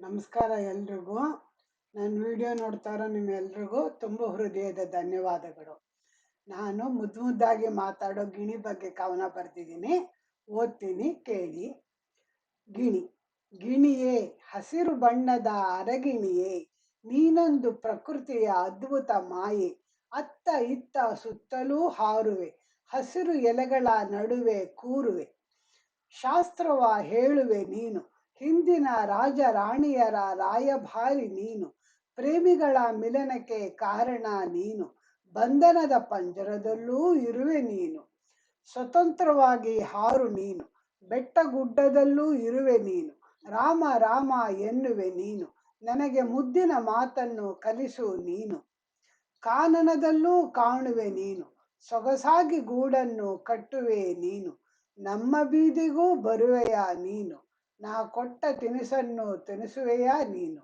ನಮಸ್ಕಾರ ಎಲ್ರಿಗೂ. ನನ್ನ ವಿಡಿಯೋ ನೋಡ್ತಾ ಇರೋ ನಿಮ್ಮೆಲ್ರಿಗೂ ತುಂಬ ಹೃದಯದ ಧನ್ಯವಾದಗಳು. ನಾನು ಮುದ್ದು ಮುದ್ದಾಗಿ ಮಾತಾಡೋ ಗಿಣಿ ಬಗ್ಗೆ ಕವನ ಬರೆದಿದ್ದೀನಿ. ಓದ್ತೀನಿ, ಕೇಳಿ. ಗಿಣಿ. ಗಿಣಿಯೇ, ಹಸಿರು ಬಣ್ಣದ ಅರಗಿಣಿಯೇ, ನೀನೊಂದು ಪ್ರಕೃತಿಯ ಅದ್ಭುತ ಮಾಯೆ, ಅತ್ತ ಇತ್ತ ಸುತ್ತಲೂ ಹಾರುವೆ, ಹಸಿರು ಎಲೆಗಳ ನಡುವೆ ಕೂರುವೆ, ಶಾಸ್ತ್ರವ ಹೇಳುವೆ ನೀನು. ಹಿಂದಿನ ರಾಜ ರಾಣಿಯರ ರಾಯಭಾರಿ ನೀನು. ಪ್ರೇಮಿಗಳ ಮಿಲನಕ್ಕೆ ಕಾರಣ ನೀನು. ಬಂಧನದ ಪಂಜರದಲ್ಲೂ ಇರುವೆ ನೀನು. ಸ್ವತಂತ್ರವಾಗಿ ಹಾರು ನೀನು. ಬೆಟ್ಟ ಗುಡ್ಡದಲ್ಲೂ ಇರುವೆ ನೀನು. ರಾಮ ರಾಮ ಎನ್ನುವೆ ನೀನು. ನನಗೆ ಮುದ್ದಿನ ಮಾತನ್ನು ಕಲಿಸು ನೀನು. ಕಾನನದಲ್ಲೂ ಕಾಣುವೆ ನೀನು. ಸೊಗಸಾಗಿ ಗೂಡನ್ನು ಕಟ್ಟುವೆ ನೀನು. ನಮ್ಮ ಬೀದಿಗೂ ಬರುವೆಯ ನೀನು. ನಾ ಕೊಟ್ಟ ತಿನಿಸನ್ನು ತಿನಿಸುವೆಯ ನೀನು